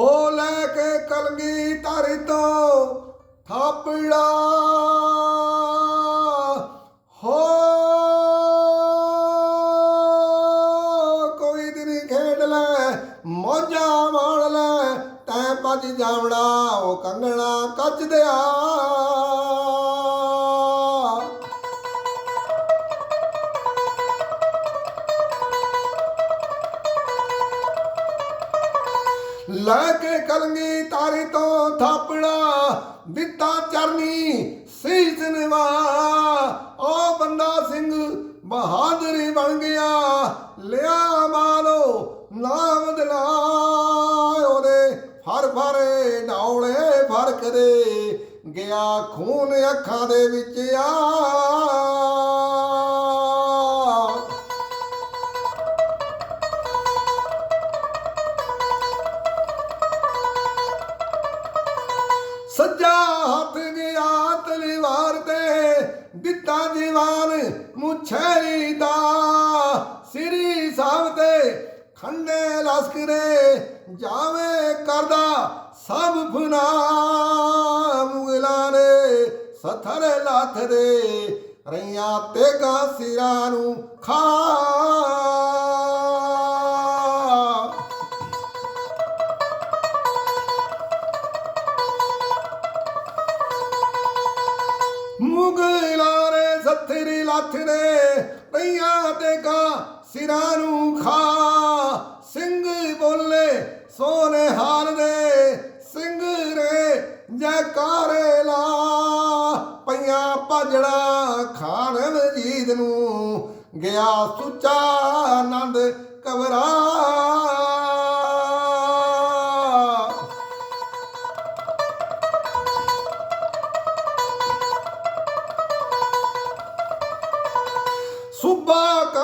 ਹੋ ਲੈ ਕੇ ਕਲਗੀ ਧਰ ਤੋ ਥਾਪੜਾ। ਹੋ ਕੋਈ ਦਿਨ ਖੇਡ ਲੈ, ਮੋਜਾ ਮਾਣ ਲੈ, ਤੈ ਭੱਜ ਜਾਵਣਾ, ਉਹ ਕੰਗਣਾ ਕੱਜ ਦਿਆ। ਲੈ ਕੇ ਕਲੰਗੀ ਤਾਰੀ ਤੋਂ ਥਾਪੜਾ, ਦਿੱਤਾ ਚਰਨੀ ਸੀਸ ਨਿਵਾ ਉਹ ਬੰਦਾ ਸਿੰਘ, ਬਹਾਦਰੀ ਬਣ ਗਿਆ। ਲਿਆ ਮਾਲੋ, ਨਾਮ ਦਿਲਾ। ਉਹਦੇ ਫਰ ਫਰੇ ਡੌਲੇ ਫ਼ਰਕ ਦੇ ਗਿਆ ਖੂਨ ਅੱਖਾਂ ਦੇ ਵਿੱਚ ਆ। ਸੱਜਾ ਹੱਥ ਗਿਆ ਤਲਵਾਰ ਤੇ, ਦਿੱਤਾ ਜਵਾਨ ਮੁਛੇਰੀ ਦਾ। ਸ੍ਰੀ ਸਾਹਿਬ ਤੇ ਖੰਡੇ ਲਸਕਰੇ ਜਾਵੇ ਕਰਦਾ ਸਭ ਫਨਾ ਮੁਗਲਾਂ ਨੇ ਸਥਰ ਲੱਥ ਦੇ। ਰਈਆਂ ਤੇਗਾ ਸਿਰਾਂ ਨੂੰ ਖਾ ਮੁਗਲਾਂ ਨੇ ਸੱਥਰੀ ਲੱਥ ਨੇ ਪਈਆਂ ਤੇ ਕਾ ਸਿਰਾਂ ਨੂੰ ਖਾ। ਸਿੰਘ ਬੋਲੇ ਸੋਨੇ ਹਾਲ ਦੇ, ਸਿੰਘ ਰੇ ਜੈਕਾਰੇ ਲਾ। ਪਈਆਂ ਭਾਜੜਾ ਖਾਨ ਵਜੀਦ ਨੂੰ ਗਿਆ ਸੁੱਚਾ ਆਨੰਦ ਕਬਰਾ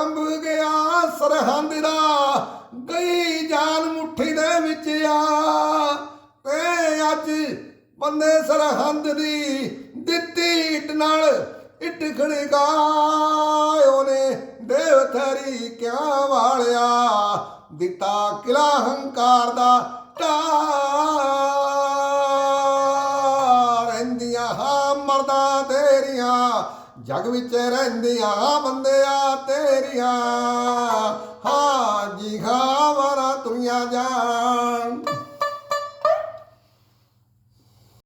ਕੰਬ ਗਿਆ ਸਰਹੰਦ ਦਾ, ਗਈ ਜਾਨ ਮੁੱਠੀ ਦੇ ਵਿੱਚ ਆ। ਤੇ ਅੱਜ ਬੰਦੇ ਸਰਹੰਦ ਦੀ ਦਿੱਤੀ ਇੱਟ ਨਾਲ ਇੱਟ ਖੜਕਾ ਉਹਨੇ ਦੇਵ ਥਰੀ ਕਿਆ ਵਾਲਿਆ, ਦਿੱਤਾ ਕਿਲਾ ਹੰਕਾਰ ਦਾ ਢਾਹ। ਰਹਿੰਦੀਆਂ ਹਾਂ ਮਰਦਾਂ ਤੇਰੀਆਂ ਜਗ ਵਿੱਚ ਰਹਿੰਦੀਆਂ ਬੰਦਿਆ ਤੇਰੀਆਂ ਹਾਂ ਜੀ ਖਾਵਰਾ ਤੁਰੀਆਂ ਜਾਣ।